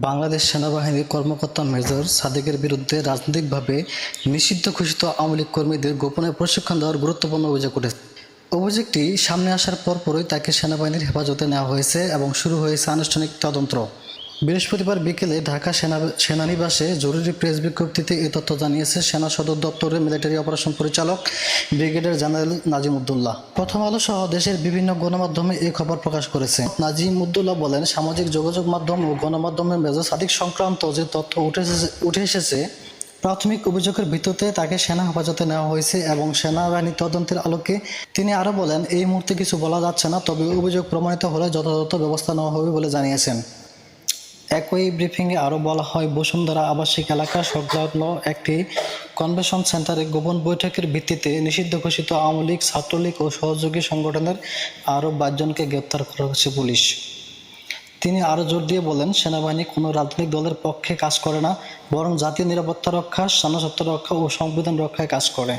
বাংলাদেশ সেনাবাহিনীর কর্মকর্তা মেজর সাদেকের বিরুদ্ধে রাজনৈতিকভাবে নিষিদ্ধ ঘোষিত আওয়ামী লীগ কর্মীদের গোপনে প্রশিক্ষণ দেওয়ার গুরুত্বপূর্ণ অভিযোগ উঠেছে। অভিযোগটি সামনে আসার পরপরই তাকে সেনাবাহিনীর হেফাজতে নেওয়া হয়েছে এবং শুরু হয়েছে আনুষ্ঠানিক তদন্ত। বৃহস্পতিবার বিকেলে ঢাকা সেনা সেনানিবাসে জরুরি প্রেস বিজ্ঞপ্তিতে এই তথ্য জানিয়েছে সেনা সদর দপ্তরের মিলিটারি অপারেশন পরিচালক ব্রিগেডিয়ার জেনারেল নাজিম উদ্দুল্লাহ প্রথম আলো সহ দেশের বিভিন্ন গণমাধ্যমে এই খবর প্রকাশ করেছে। নাজিম উদ্দুল্লাহ বলেন, সামাজিক যোগাযোগ মাধ্যম ও গণমাধ্যমের মেজর সাদিক সংক্রান্ত যে তথ্য উঠে উঠে এসেছে, প্রাথমিক অভিযোগের ভিত্তিতে তাকে সেনা হেফাজতে নেওয়া হয়েছে এবং সেনাবাহিনী তদন্তের আলোকে তিনি আরও বলেন, এই মুহূর্তে কিছু বলা যাচ্ছে না, তবে অভিযোগ প্রমাণিত হলে যথাযথ ব্যবস্থা নেওয়া হবে বলে জানিয়েছেন। একই ব্রিফিংয়ে আরও বলা হয়, বসুন্ধরা আবাসিক এলাকা সংলগ্ন একটি কনভেনশন সেন্টারে গোপন বৈঠকের ভিত্তিতে নিষিদ্ধ ঘোষিত আওয়ামী লীগ, ছাত্রলীগ ও সহযোগী সংগঠনের আরও বাইশজনকে গ্রেপ্তার করা হয়েছে পুলিশ। তিনি আরও জোর দিয়ে বলেন, সেনাবাহিনী কোনো রাজনৈতিক দলের পক্ষে কাজ করে না, বরং জাতীয় নিরাপত্তা রক্ষা জনস্বার্থ রক্ষা ও সংবিধান রক্ষায় কাজ করে।